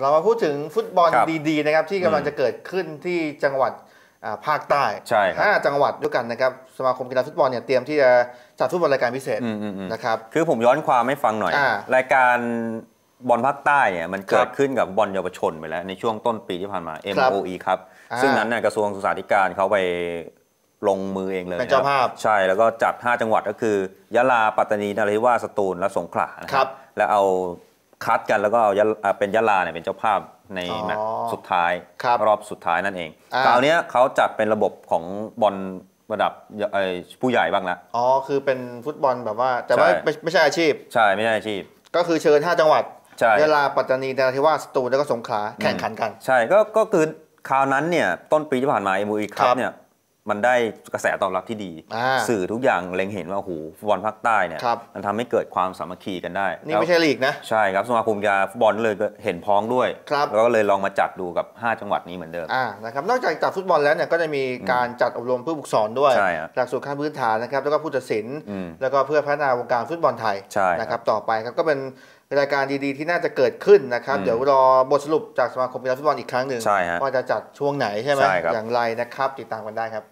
เรามาพูดถึงฟุตบอลครับดีๆนะครับที่กำลังอืมจะเกิดขึ้นที่จังหวัดอ่าภาคใต้ใช่ครับห้าจังหวัดด้วยกันนะครับสมาคมกีฬาฟุตบอลเนี่ยเตรียมที่จะจัดฟุตบอลรายการพิเศษอืมอืมอืมนะครับ คือผมย้อนความให้ฟังหน่อย อ่ารายการบอลภาคใต้เนี่ยมันเกิครัดบขึ้นกับบอลเยาวชนไปแล้วในช่วงต้นปีที่ผ่านมา ครับ MOE ครับ อ่าซึ่งนั้นเนี่ยกระทรวงศึกษาธิการเขาไปลงมือเองเลยเป็นเจ้าะครับภาพใช่แล้วก็จัด 5 จังหวัดก็คือยะลาปัตตานีนราธิวาสสตูลและสงขลานะคครัรับ แล้วเอา คัดกันแล้วก็เอายะอ่าเป็นยะลาเนี่ยเป็นเจ้าภาพในอ๋อแมตช์สุดท้ายครับรอบสุดท้ายนั่นเองอ่า คราวเนี้ยเขาจัดเป็นระบบของบอลระดับเอ่อผู้ใหญ่บ้างละ อ๋อ คือเป็นฟุตบอลแบบว่า แต่ว่าใช่ ไม่ไม่ใช่อาชีพ ใช่ไม่ใช่อาชีพ ก็คือเชิญ 5 จังหวัดใช่ ยะลาปัตตานีนราธิวาสสตูลแล้วก็สงขลาแข่งขันกัน ใช่ก็ก็คือคราวนั้นเนี่ยต้นปีที่ผ่านมา m อ e คครัรับบ เนี่ย มันได้กระแสตอบรับที่ดีอ่าสื่อทุกอย่างเล็งเห็นว่าโอ้โหฟุตบอลภาคใต้เนี่ยครับมันทำให้เกิดความสามัคคีกันได้ นี่แล้วไม่ใช่ลีกนะ ใช่ครับสมาคมกีฬาฟุตบอลเลยก็เห็นพ้องด้วยครับแล้วก็เลยลองมาจัดดูกับ 5 จังหวัดนี้เหมือนเดิมอ่านะครับนอกจากจัดฟุตบอลแล้วเนี่ยก็จะมีการจัดอบรมผู้ฝึกสอนด้วยใช่ครับหลักสูตรขั้นพื้นฐานนะครับแล้วก็ผู้ตัดสินอืมแล้วก็เพื่อพัฒนาวงการฟุตบอลไทยใช่ครับนะครับต่อไปครับก็เป็นรายการดีๆ ที่น่าจะเกิดขึ้นนะครับอืมเดี๋ยวรอบทสรุปจากสมาคมกีฬาฟุตบอลอีกครั้งหนึ่งใช่ฮะว่าจะจัดช่วงไหนใช่ไหมใช่ครับอย่างไรนะครับ ติดตามกันได้ครับ